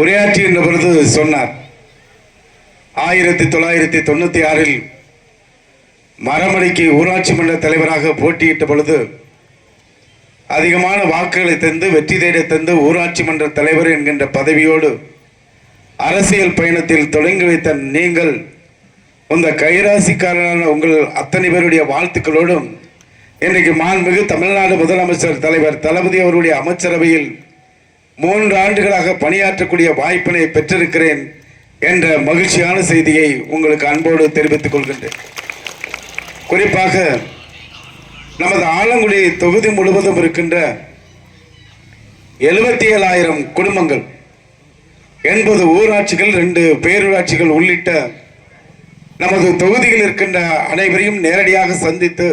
உரையாற்றுகின்ற பொழுது சொன்னார் ஆயிரத்தி தொள்ளாயிரத்தி தொண்ணூற்றி ஆறில் மரமடிக்கு ஊராட்சி மன்ற தலைவராக போட்டியிட்ட பொழுது அதிகமான வாக்குகளை தந்து வெற்றி தேடி தந்து ஊராட்சி மன்ற தலைவர் என்கின்ற பதவியோடு அரசியல் பயணத்தில் தொடங்கி வைத்த நீங்கள் இந்த கைராசிக்காரரான உங்கள் அத்தனை பேருடைய வாழ்த்துக்களோடும் இன்றைக்கு மாண்புமிகு தமிழ்நாடு முதலமைச்சர் தலைவர் தளபதி அவருடைய அமைச்சரவையில் மூன்று ஆண்டுகளாக பணியாற்றக்கூடிய வாய்ப்பினை பெற்றிருக்கிறேன் என்ற மகிழ்ச்சியான செய்தியை உங்களுக்கு அன்போடு தெரிவித்துக் கொள்கின்றேன். குறிப்பாக நமது ஆலங்குடி தொகுதி முழுவதும் இருக்கின்ற எழுபத்தி ஏழாயிரம் குடும்பங்கள் எண்பது ஊராட்சிகள் ரெண்டு பேரூராட்சிகள் உள்ளிட்ட நமது தொகுதியில் இருக்கின்ற அனைவரையும் நேரடியாக சந்தித்து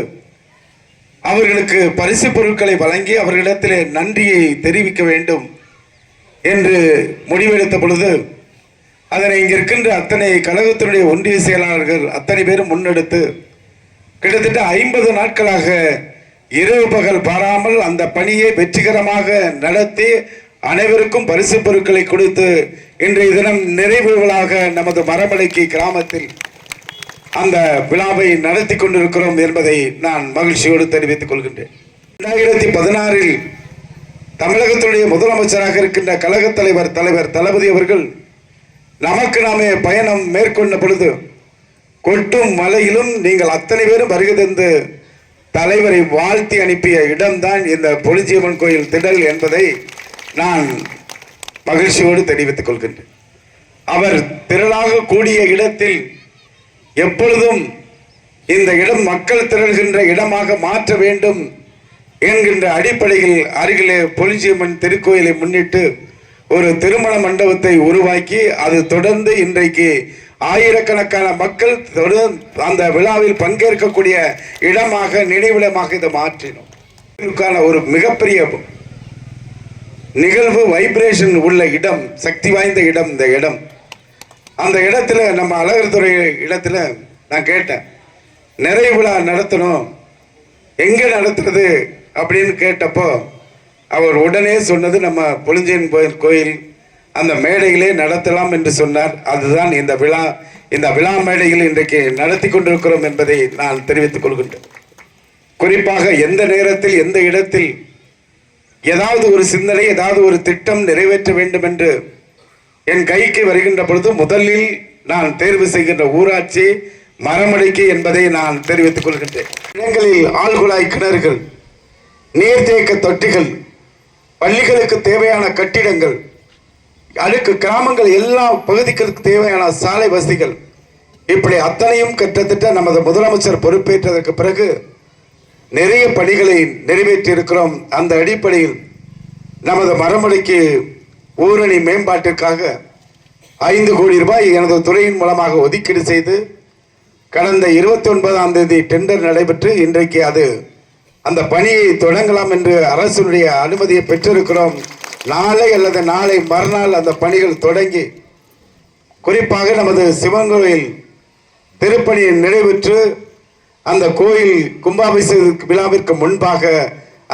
அவர்களுக்கு பரிசு பொருட்களை வழங்கி அவர்களிடத்திலே நன்றியை தெரிவிக்க வேண்டும். என்று முடிவெடுத்த பொழுது அதனை இங்கே இருக்கின்ற அத்தனை கழகத்தினுடைய ஒன்றிய செயலாளர்கள் அத்தனை பேரும் முன்னெடுத்து கிட்டத்தட்ட ஐம்பது நாட்களாக இரவு பகல் பாராமல் அந்த பணியை வெற்றிகரமாக நடத்தி அனைவருக்கும் பரிசு பொருட்களை கொடுத்து இன்றைய தினம் நிறைவு விழாக நமது மரமலைக்கு கிராமத்தில் அந்த விழாவை நடத்தி கொண்டிருக்கிறோம் என்பதை நான் மகிழ்ச்சியோடு தெரிவித்துக் கொள்கின்றேன். இரண்டாயிரத்தி பதினாறில் தமிழகத்துடைய முதலமைச்சராக இருக்கின்ற கழகத் தலைவர் தலைவர் தளபதி அவர்கள் நமக்கு நாமே பயணம் மேற்கொண்ட பொழுது கொட்டும் மலையிலும் நீங்கள் அத்தனை பேரும் வருகை தந்து தலைவரை வாழ்த்தி அனுப்பிய இடம்தான் இந்த பொலிஜியம்மன் கோயில் திடல் என்பதை நான் மகிழ்ச்சியோடு தெரிவித்துக் கொள்கின்றேன். அவர் திரளாக கூடிய இடத்தில் எப்பொழுதும் இந்த இடம் மக்கள் திரள்கின்ற இடமாக மாற்ற வேண்டும் என்கின்ற அடிப்படையில் அருகிலே பொலிஞ்சியம்மன் திருக்கோயிலை முன்னிட்டு ஒரு திருமண மண்டபத்தை உருவாக்கி அது தொடர்ந்து இன்றைக்கு ஆயிரக்கணக்கான மக்கள் தொடர்ந்து அந்த விழாவில் பங்கேற்கக்கூடிய இடமாக நினைவிடமாக இதை மாற்றினோம். இதற்கான ஒரு மிகப்பெரிய நிகழ்வு வைப்ரேஷன் உள்ள இடம் சக்தி வாய்ந்த இடம் இந்த இடம். அந்த இடத்துல நம்ம அழகர்துறை இடத்துல நான் கேட்டேன். நிறைய விழா நடத்தணும். எங்கே நடத்துறது? அப்படின்னு கேட்டப்போ அவர் உடனே சொன்னது நம்ம புளிஞ்சேன் கோயில் கோயில் அந்த மேடையிலே நடத்தலாம் என்று சொன்னார். அதுதான் இந்த விழா இந்த விழா மேடையில் இன்றைக்கு நடத்தி கொண்டிருக்கிறோம் என்பதை நான் தெரிவித்துக் கொள்கின்றேன். குறிப்பாக எந்த நேரத்தில் எந்த இடத்தில் ஏதாவது ஒரு சிந்தனை ஏதாவது ஒரு திட்டம் நிறைவேற்ற வேண்டும் என்று என் கைக்கு வருகின்ற பொழுது முதலில் நான் தேர்வு செய்கின்ற ஊராட்சி மரமடைக்கு என்பதை நான் தெரிவித்துக் கொள்கின்றேன். இடங்களில் ஆழ்குழாய் கிணறுகள் நீர்த்தேக்க தொட்டிகள் பள்ளிகளுக்கு தேவையான கட்டிடங்கள் அடுக்கு கிராமங்கள் எல்லா பகுதிகளுக்கு தேவையான சாலை வசதிகள். இப்படி அத்தனையும் கிட்டத்தட்ட நமது முதலமைச்சர் பொறுப்பேற்றதற்கு பிறகு நிறைய பணிகளை நிறைவேற்றி இருக்கிறோம் அந்த அடிப்படையில் நமது மரமடிக்கு ஊரணி மேம்பாட்டிற்காக ஐந்து கோடி ரூபாய் எனது துறையின் மூலமாக ஒதுக்கீடு செய்து கடந்த இருபத்தி ஒன்பதாம் தேதி டெண்டர் நடைபெற்று இன்றைக்கு அது அந்த பணியை தொடங்கலாம் என்று அரசுடைய அனுமதியை பெற்றிருக்கிறோம். நாளை அல்லது நாளை மறுநாள் அந்த பணிகள் தொடங்கி குறிப்பாக நமது சிவன் கோயில் திருப்பணி நிறைவேற்று அந்த கோயில் கும்பாபிஷேக விழாவிற்கு முன்பாக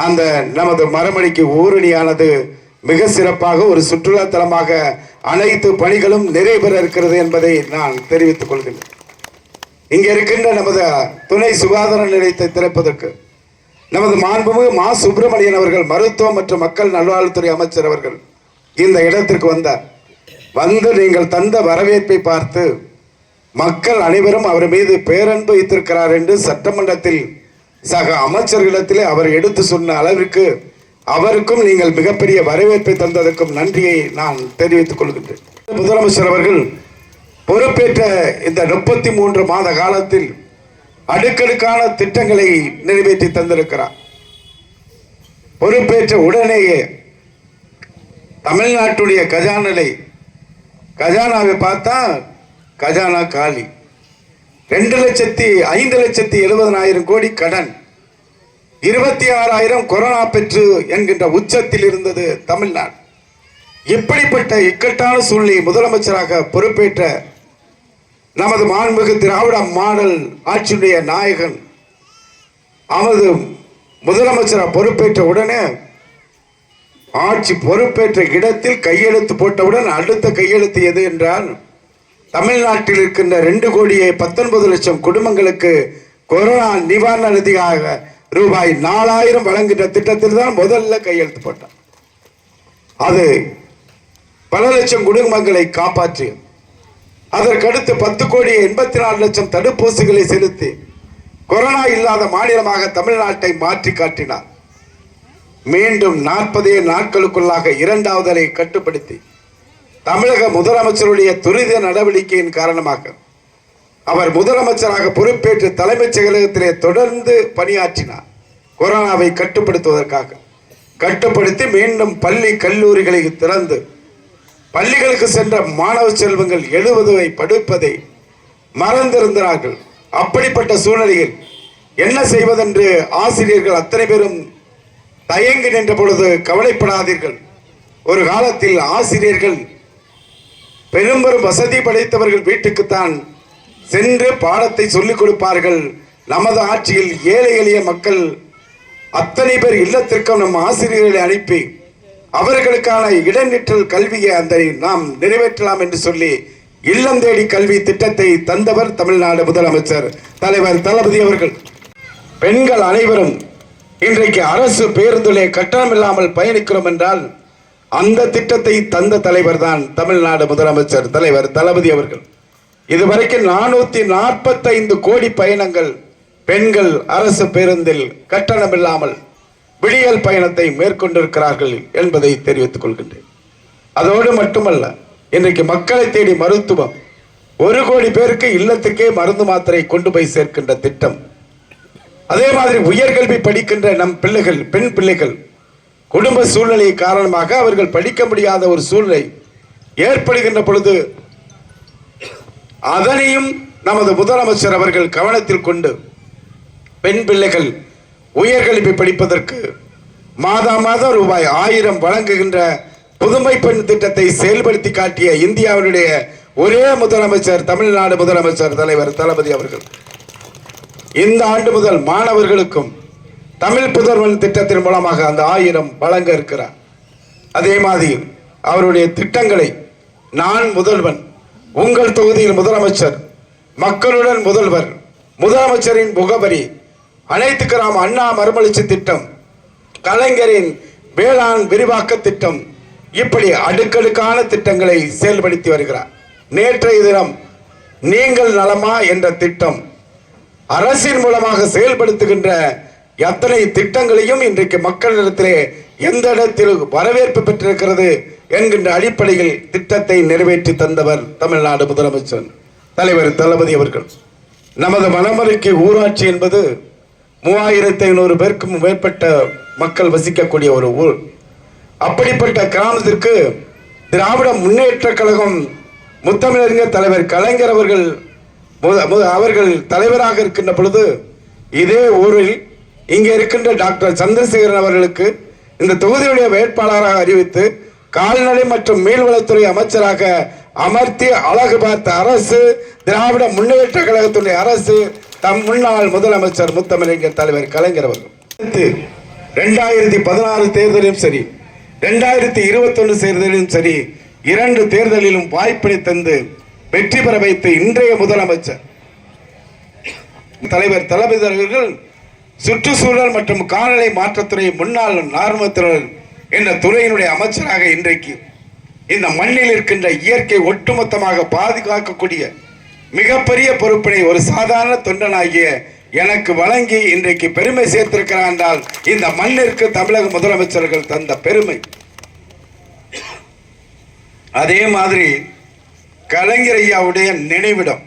அந்த நமது மரமணிக்கு ஊரணியானது மிக சிறப்பாக ஒரு சுற்றுலா தலமாக அனைத்து பணிகளும் நிறைவேற இருக்கிறது என்பதை நான் தெரிவித்துக் கொள்கிறேன். இங்கே இருக்கின்ற நமது துணை சுகாதார நிலையத்தை திறப்பதற்கு நமது மாண்புமிகு மா சுப்பிரமணியன் அவர்கள் மருத்துவம் மற்றும் மக்கள் நல்வாழ்வுத்துறை அமைச்சர் அவர்கள் இந்த இடத்திற்கு வந்தார் வந்து நீங்கள் தந்த வரவேற்பை பார்த்து மக்கள் அனைவரும் அவர் மீது பேரன்பு வைத்திருக்கிறார் என்று சட்டமன்றத்தில் சக அமைச்சர்களிடத்திலே அவர் எடுத்து சொன்ன அளவிற்கு அவருக்கும் நீங்கள் மிகப்பெரிய வரவேற்பை தந்ததற்கும் நன்றியை நான் தெரிவித்துக் கொள்கின்றேன். முதலமைச்சர் அவர்கள் பொறுப்பேற்ற இந்த முப்பத்தி மூன்று மாத காலத்தில் அடுக்கடுக்கான திட்டங்களை நிறைவேற்றி தந்திருக்கிறார். பொறுப்பேற்ற உடனேயே தமிழ்நாட்டுடைய கஜானலை கஜானாவை பார்த்தா கஜானா காலி. ரெண்டு லட்சத்தி ஐந்து லட்சத்தி எழுபதனாயிரம் கோடி கடன். இருபத்தி ஆறாயிரம் கொரோனா பெற்று என்கின்ற உச்சத்தில் இருந்தது தமிழ்நாடு. இப்படிப்பட்ட இக்கட்டான சூழ்நிலை முதலமைச்சராக பொறுப்பேற்ற நமது மாண்புமிகு திராவிட மாடல் ஆட்சியுடைய நாயகன் அவது முதலமைச்சராக பொறுப்பேற்ற உடனே ஆட்சி பொறுப்பேற்ற இடத்தில் கையெழுத்து போட்டவுடன் அடுத்த கையெழுத்து எது என்றால் தமிழ்நாட்டில் இருக்கின்ற ரெண்டு கோடியே பத்தொன்பது லட்சம் குடும்பங்களுக்கு கொரோனா நிவாரண நிதியாக ரூபாய் நாலாயிரம் வழங்குகின்ற திட்டத்தில் தான் முதல்ல கையெழுத்து போட்டார் அது பல லட்சம் குடும்பங்களை காப்பாற்றியது. அதற்கடுத்து பத்து கோடி எண்பத்தி நாலு லட்சம் தடுப்பூசிகளை செலுத்தி கொரோனா இல்லாத மாநிலமாக தமிழ்நாட்டை மாற்றி காட்டினார். மீண்டும் நாற்பதே நாட்களுக்குள்ளாக இரண்டாவது அலையை கட்டுப்படுத்தி தமிழக முதலமைச்சருடைய துரித நடவடிக்கையின் காரணமாக அவர் முதலமைச்சராக பொறுப்பேற்று தலைமைச் செயலகத்திலே தொடர்ந்து பணியாற்றினார். கொரோனாவை கட்டுப்படுத்துவதற்காக கட்டுப்படுத்தி மீண்டும் பள்ளி கல்லூரிகளை திறந்து பள்ளிகளுக்கு சென்ற மாணவ செல்வங்கள் எழுவதை படுப்பதை மறந்திருந்தார்கள். அப்படிப்பட்ட சூழ்நிலையில் என்ன செய்வதென்று ஆசிரியர்கள் அத்தனை பேரும் தயங்கி நின்ற பொழுது கவலைப்படாதீர்கள். ஒரு காலத்தில் ஆசிரியர்கள் பெரும்பெரும் வசதி படைத்தவர்கள் வீட்டுக்குத்தான் சென்று பாடத்தை சொல்லிக் கொடுப்பார்கள். நமது ஆட்சியில் ஏழை எளிய மக்கள் அத்தனை பேர் இல்லத்திற்கும் நம் ஆசிரியர்களை அனுப்பி அவர்களுக்கான இடைநிற்றல் கல்வியை அந்த நாம் நிறைவேற்றலாம் என்று சொல்லி இல்லம் தேடி கல்வி திட்டத்தை தந்தவர் தமிழ்நாடு முதலமைச்சர் தலைவர் தளபதி அவர்கள். பெண்கள் அனைவரும் இன்றைக்கு அரசு பேருந்திலே கட்டணம் இல்லாமல் பயணிக்கிறோம் என்றால் அந்த திட்டத்தை தந்த தலைவர் தான் தமிழ்நாடு முதலமைச்சர் தலைவர் தளபதி அவர்கள். இதுவரைக்கும் நானூத்தி நாற்பத்தைந்து கோடி பயணங்கள் பெண்கள் அரசு பேருந்தில் கட்டணம் இல்லாமல் விடியல் பயணத்தை மேற்கொண்டிருக்கிறார்கள் என்பதை தெரிவித்துக் கொள்கின்றேன். அதோடு மட்டுமல்ல இன்றைக்கு மக்களை தேடி மருத்துவம் ஒரு கோடி பேருக்கு இல்லத்துக்கே மருந்து மாத்திரை கொண்டு போய் சேர்க்கின்ற திட்டம். அதே மாதிரி உயர்கல்வி படிக்கின்ற நம் பிள்ளைகள் பெண் பிள்ளைகள் குடும்ப சூழ்நிலை காரணமாக அவர்கள் படிக்க முடியாத ஒரு சூழ்நிலை ஏற்படுகின்ற பொழுது அதனையும் நமது முதலமைச்சர் அவர்கள் கவனத்தில் கொண்டு பெண் பிள்ளைகள் உயர்கல்வி படிப்பதற்கு மாதா மாதம் ரூபாய் ஆயிரம் வழங்குகின்ற புதுமை பெண் திட்டத்தை செயல்படுத்தி காட்டிய இந்தியாவினுடைய ஒரே முதலமைச்சர் தமிழ்நாடு முதலமைச்சர் தலைவர் தளபதி அவர்கள். இந்த ஆண்டு முதல் மாணவர்களுக்கும் தமிழ் புதல்வன் திட்டத்தின் மூலமாக அந்த ஆயிரம் வழங்க இருக்கிறார். அதே மாதிரி அவருடைய திட்டங்களை நான் முதல்வன் உங்கள் தொகுதியில் முதலமைச்சர் மக்களுடன் முதல்வர் முதலமைச்சரின் முகவரி அனைத்து கிராம அண்ணா மறுமலர்ச்சி திட்டம் கலைஞரின் வேளாண் விரிவாக்க திட்டம் இப்படி அடுக்கடுக்கான திட்டங்களை செயல்படுத்தி வருகிறார். நேற்றைய தினம் நீங்கள் நலமா என்ற திட்டம் அரசின் மூலமாக செயல்படுத்துகின்ற எத்தனை திட்டங்களையும் இன்றைக்கு மக்களிடத்திலே எந்த இடத்தில் வரவேற்பு பெற்றிருக்கிறது என்கின்ற அடிப்படையில் திட்டத்தை நிறைவேற்றி தந்தவர் தமிழ்நாடு முதலமைச்சர். தலைவர் தளபதி அவர்கள் நமது மணமலைக்கு ஊராட்சி என்பது மூவாயிரத்தி ஐநூறு பேருக்கும் மேற்பட்ட மக்கள் வசிக்கக்கூடிய ஒரு ஊர். அப்படிப்பட்ட கிராமத்திற்கு திராவிட முன்னேற்ற கழகம் முத்தமிழறிஞர் தலைவர் கலைஞர் அவர்கள் முத- முத- அவர்கள் தலைவராக இருக்கின்ற பொழுது இதே ஊரில் இங்கே இருக்கின்ற டாக்டர் சந்திரசேகரன் அவர்களுக்கு இந்த தொகுதியுடைய வேட்பாளராக அறிவித்து கால்நடை மற்றும் மீன்வளத்துறை அமைச்சராக அமர்த்தி அழகு பார்த்த அரசு திராவிட முன்னேற்ற கழகத்துடைய அரசு தம் முன்னாள் முதலமைச்சர் முத்தமிழறிஞர் தலைவர் கலைஞர் அவர்கள். ரெண்டாயிரத்தி பதினாறு தேர்தலிலும் சரி ரெண்டாயிரத்தி இருபத்தொன்னு தேர்தலிலும் சரி இரண்டு தேர்தலிலும் வாய்ப்பினை தந்து வெற்றி பெற வைத்த இன்றைய முதலமைச்சர். தலைவர் தளபதி அவர்கள் சுற்றுச்சூழல் மற்றும் காலநிலை மாற்றத்துறை முன்னாள் நார்மத்துறை என்ற துறையினுடைய அமைச்சராக இன்றைக்கு இந்த மண்ணில் இருக்கின்ற இயற்கை ஒட்டுமொத்தமாக பாதுகாக்கக்கூடிய மிகப்பெரிய பொறுப்பினை ஒரு சாதாரண தொண்டனாகிய எனக்கு வழங்கி இன்றைக்கு பெருமை சேர்த்திருக்கிறார் என்றால் இந்த மண்ணிற்கு தமிழக முதலமைச்சர்கள் தந்த பெருமை. அதே மாதிரி கலைஞர் ஐயாவுடைய நினைவிடம்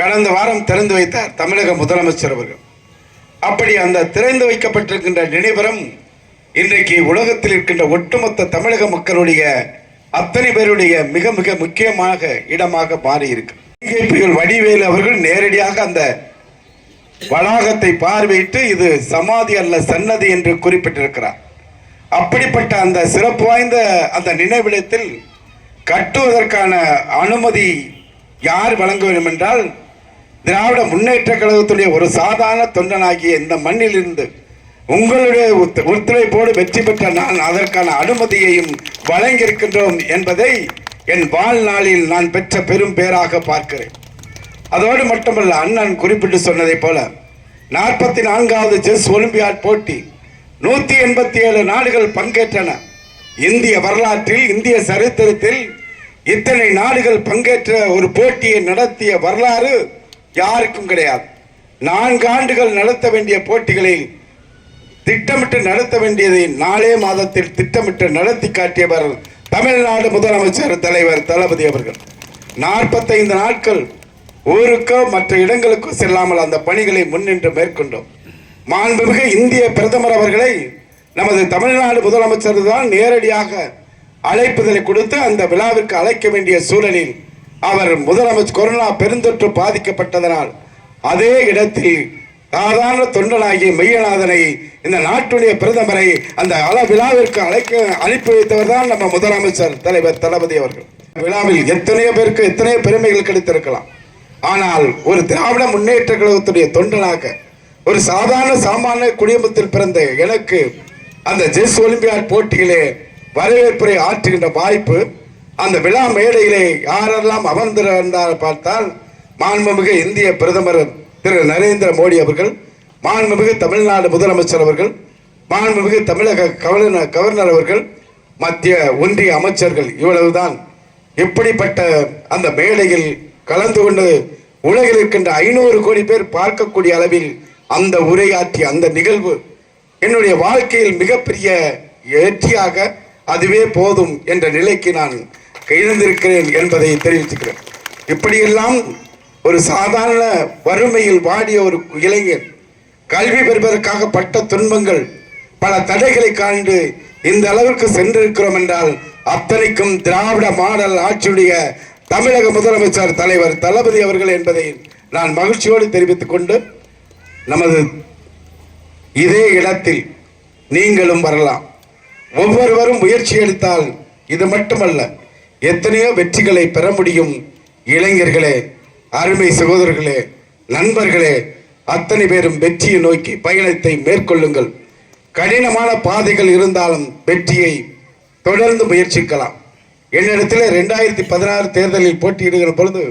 கடந்த வாரம் திறந்து வைத்தார் தமிழக முதலமைச்சர் அவர்கள். அப்படி அந்த திறந்து வைக்கப்பட்டிருக்கின்ற நினைவரம் இன்றைக்கு உலகத்தில் இருக்கின்ற ஒட்டுமொத்த தமிழக மக்களுடைய அத்தனை பேருடைய மிக மிக முக்கியமாக இடமாக மாறி இருக்கு பிகள் வடிவேலு அவர்கள் நேரடியாக அந்த வளாகத்தை பார்வையிட்டு இது சமாதி அல்ல சன்னதி என்று குறிப்பிட்டிருக்கிறார். அப்படிப்பட்ட அந்த சிறப்பு வாய்ந்த அந்த நினைவிடத்தில் கட்டுவதற்கான அனுமதி யார் வழங்க வேண்டும் என்றால் திராவிட முன்னேற்ற கழகத்துடைய ஒரு சாதாரண தொண்டனாகிய இந்த மண்ணிலிருந்து உங்களுடைய ஒத்துழைப்போடு வெற்றி பெற்ற நான் அதற்கான அனுமதியையும் வழங்கியிருக்கின்றோம் என்பதை என் வாழ்நாளில் நான் பெற்ற பெரும் பேராக பார்க்கிறேன். அதோடு மட்டுமல்ல அண்ணன் குறிப்பிட்டு சொன்னதைப் போல நாற்பத்தி நான்காவது செஸ் ஒலிம்பியாட் போட்டி நூற்றி எண்பத்தி ஏழு நாடுகள் பங்கேற்றன. இந்திய வரலாற்றில் இந்திய சரித்திரத்தில் இத்தனை நாடுகள் பங்கேற்ற ஒரு போட்டியை நடத்திய வரலாறு யாருக்கும் கிடையாது. நான்கு ஆண்டுகள் நடத்த வேண்டிய போட்டிகளில் திட்டமிட்டு நடத்த வேண்டியதை நாலே மாதத்தில் திட்டமிட்டு நடத்தி காட்டியவர் தமிழ்நாடு முதலமைச்சர் தலைவர் தளபதி அவர்கள். நாற்பத்தைந்து நாட்கள் ஊருக்கோ மற்ற இடங்களுக்கோ செல்லாமல் அந்த பணிகளை முன்னின்று மேற்கொண்டோம். மாண்புமிகு இந்திய பிரதமர் அவர்களை நமது தமிழ்நாடு முதலமைச்சர் தான் நேரடியாக அழைப்புதலை கொடுத்து அந்த விழாவிற்கு அழைக்க வேண்டிய சூழலில் அவர் முதலமைச்சர் கொரோனா பெருந்தொற்று பாதிக்கப்பட்டதனால் அதே இடத்தில் சாதாரண தொண்டனாகி மெய்யநாதனை இந்த நாட்டுடைய பிரதமரை அந்த அள விழாவிற்கு அழைக்க அனுப்பி வைத்தவர் தான் நம்ம முதலமைச்சர் தலைவர் தளபதி அவர்கள். விழாவில் எத்தனையோ பேருக்கு எத்தனையோ பெருமைகள் கிடைத்திருக்கலாம். ஆனால் ஒரு திராவிட முன்னேற்ற கழகத்துடைய தொண்டனாக ஒரு சாதாரண சாமானிய குடும்பத்தில் பிறந்த எனக்கு அந்த ஜெஸ் ஒலிம்பியாட் போட்டியிலே வரவேற்புரை ஆற்றுகின்ற வாய்ப்பு அந்த விழா மேடையிலே யாரெல்லாம் அமர்ந்திருந்தார் பார்த்தால் மாண்புமிகு இந்திய பிரதமர் திரு நரேந்திர மோடி அவர்கள் மாண்புமிகு தமிழ்நாடு முதலமைச்சர் அவர்கள் மாண்புமிகு தமிழக கவர்னர் கவர்னர் அவர்கள் மத்திய ஒன்றிய அமைச்சர்கள் இவ்வளவுதான். இப்படிப்பட்ட அந்த மேடையில் கலந்து கொண்டு உலகில் இருக்கின்ற ஐநூறு கோடி பேர் பார்க்கக்கூடிய அளவில் அந்த உரையாற்றிய அந்த நிகழ்வு என்னுடைய வாழ்க்கையில் மிகப்பெரிய வெற்றியாக அதுவே போதும் என்ற நிலைக்கு நான் எழுந்திருக்கிறேன் என்பதை தெரிவித்துக்கிறேன். இப்படியெல்லாம் ஒரு சாதாரண வறுமையில் வாடிய ஒரு இளைஞன் கல்வி பெறுவதற்காக பட்ட துன்பங்கள் பல தடைகளை காண்டு இந்த அளவிற்கு சென்றிருக்கிறோம் என்றால் அத்தனைக்கும் திராவிட மாடல் ஆட்சியுடைய தமிழக முதலமைச்சர் தலைவர் தளபதி அவர்கள் என்பதை நான் மகிழ்ச்சியோடு தெரிவித்துக் கொண்டு நமது இதே இடத்தில் நீங்களும் வரலாம். ஒவ்வொருவரும் முயற்சி எடுத்தால் இது மட்டுமல்ல எத்தனையோ வெற்றிகளை பெற முடியும் இளைஞர்களே. அருமை சகோதரர்களே நண்பர்களே அத்தனை பேரும் வெற்றியை நோக்கி பயணத்தை மேற்கொள்ளுங்கள். கடினமான பாதைகள் இருந்தாலும் வெற்றியை தொடர்ந்து முயற்சிக்கலாம். என்னிடத்தில் ரெண்டாயிரத்தி பதினாறு தேர்தலில் போட்டியிடுகிற பொழுது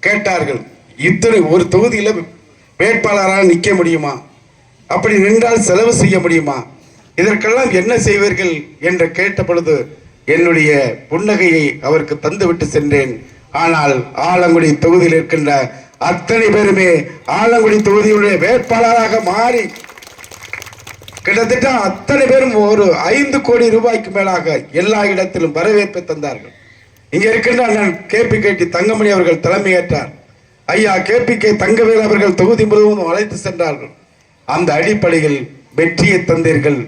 கேட்டார்கள் இத்தனை ஒரு தொகுதியில் வேட்பாளராக நிற்க முடியுமா? அப்படி நின்றால் செலவு செய்ய முடியுமா? இதற்கெல்லாம் என்ன செய்வீர்கள்? என்று கேட்ட பொழுது என்னுடைய புன்னகையை அவருக்கு தந்துவிட்டு சென்றேன். ஆனால் ஆலங்குடி தொகுதியில் இருக்கின்ற அத்தனை பேருமே ஆலங்குடி தொகுதியுடைய வேட்பாளராக மாறி கிட்டத்தட்ட அத்தனை பேரும் ஒரு ஐந்து கோடி ரூபாய்க்கு மேலாக எல்லா இடத்திலும் வரவேற்பை தந்தார்கள். இங்கே இருக்கின்ற அண்ணன் கேபி கேட்டி தங்கமணி அவர்கள் தலைமையேற்றார். ஐயா கேபி கே தங்கவேல் அவர்கள் தொகுதி முழுவதும் அழைத்து சென்றார்கள். அந்த அடிப்படையில் வெற்றியை தந்தீர்கள்.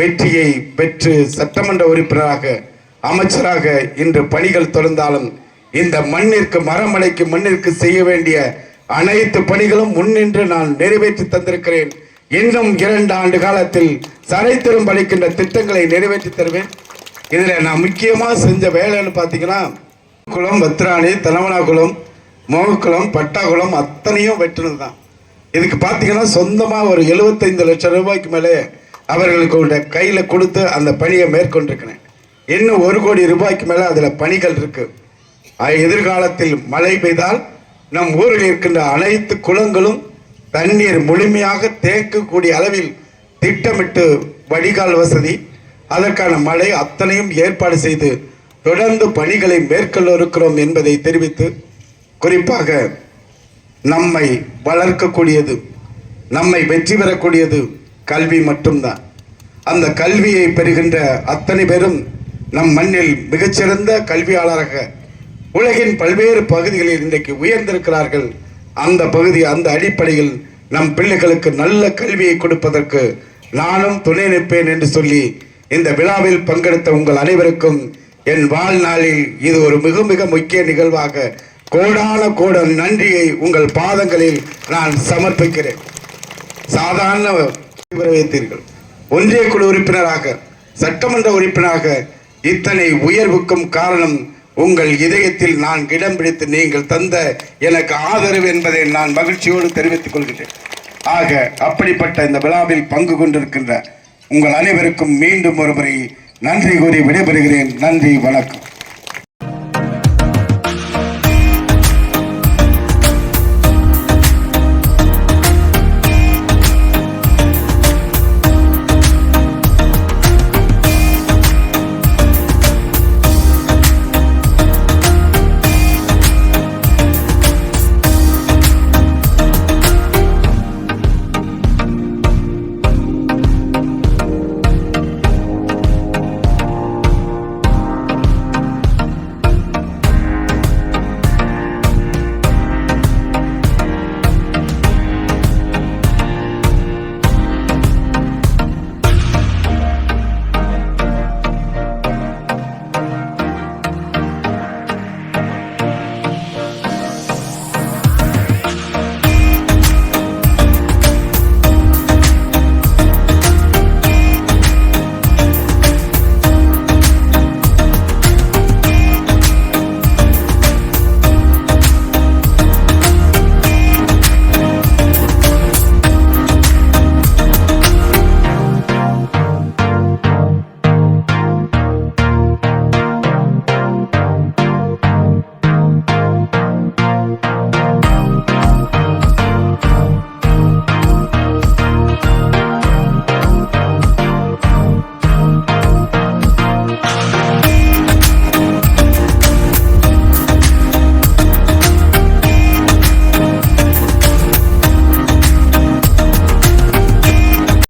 வெற்றியை பெற்று சட்டமன்ற உறுப்பினராக அமைச்சராக இன்று பணிகள் தொடர்ந்தாலும் இந்த மண்ணிற்கு மரமலைக்கு மண்ணிற்கு செய்ய வேண்டிய அனைத்து பணிகளும் முன்னின்று நான் நிறைவேற்றி தந்திருக்கிறேன். இன்னும் இரண்டு ஆண்டு காலத்தில் சரித்திரம் அளிக்கின்ற திட்டங்களை நிறைவேற்றி தருவேன். இதில் நான் முக்கியமாக செஞ்ச வேலைன்னு பார்த்தீங்கன்னா குளம் பத்ராணி தலவனாகுளம் மோகக்குளம் பட்டாகுளம் அத்தனையும் வெட்டினது தான். இதுக்கு பார்த்தீங்கன்னா சொந்தமாக ஒரு எழுபத்தைந்து லட்சம் ரூபாய்க்கு மேலே அவர்களுக்கு உள்ள கையில் கொடுத்து அந்த பணியை மேற்கொண்டிருக்கிறேன். இன்னும் ஒரு கோடி ரூபாய்க்கு மேலே அதில் பணிகள் இருக்குது எதிர்காலத்தில் மழை பெய்தால் நம் ஊரில் இருக்கின்ற அனைத்து குளங்களும் தண்ணீர் முழுமையாக தேக்கக்கூடிய அளவில் திட்டமிட்டு வடிகால் வசதி அதற்கான மழை அத்தனையும் ஏற்பாடு செய்து தொடர்ந்து பணிகளை மேற்கொள்ள இருக்கிறோம் என்பதை தெரிவித்து குறிப்பாக நம்மை வளர்க்கக்கூடியது நம்மை வெற்றி பெறக்கூடியது கல்வி மட்டும்தான். அந்த கல்வியை பெறுகின்ற அத்தனை பேரும் நம் மண்ணில் மிகச்சிறந்த கல்வியாளராக உலகின் பல்வேறு பகுதிகளில் இன்றைக்கு உயர்ந்திருக்கிறார்கள். அந்த பகுதி அந்த அடிப்படையில் நம் பிள்ளைகளுக்கு நல்ல கல்வியை கொடுப்பதற்கு நானும் துணை நிற்பேன் என்று சொல்லி இந்த விழாவில் பங்கெடுத்த உங்கள் அனைவருக்கும் என் வாழ்நாளில் இது ஒரு மிக மிக முக்கிய நிகழ்வாக கோடான கோடம் நன்றியை உங்கள் பாதங்களில் நான் சமர்ப்பிக்கிறேன். சாதாரண வரவேற்றீர்கள் ஒன்றிய குழு உறுப்பினராக சட்டமன்ற உறுப்பினராக இத்தனை உயர்வுக்கும் காரணம் உங்கள் இதயத்தில் நான் இடம் பிடித்து நீங்கள் தந்த எனக்கு ஆதரவு என்பதை நான் மகிழ்ச்சியோடு தெரிவித்துக் கொள்கிறேன் ஆக அப்படிப்பட்ட இந்த விழாவில் பங்கு கொண்டிருக்கின்ற உங்கள் அனைவருக்கும் மீண்டும் ஒருமுறை நன்றி கூறி விடைபெறுகிறேன். நன்றி வணக்கம்.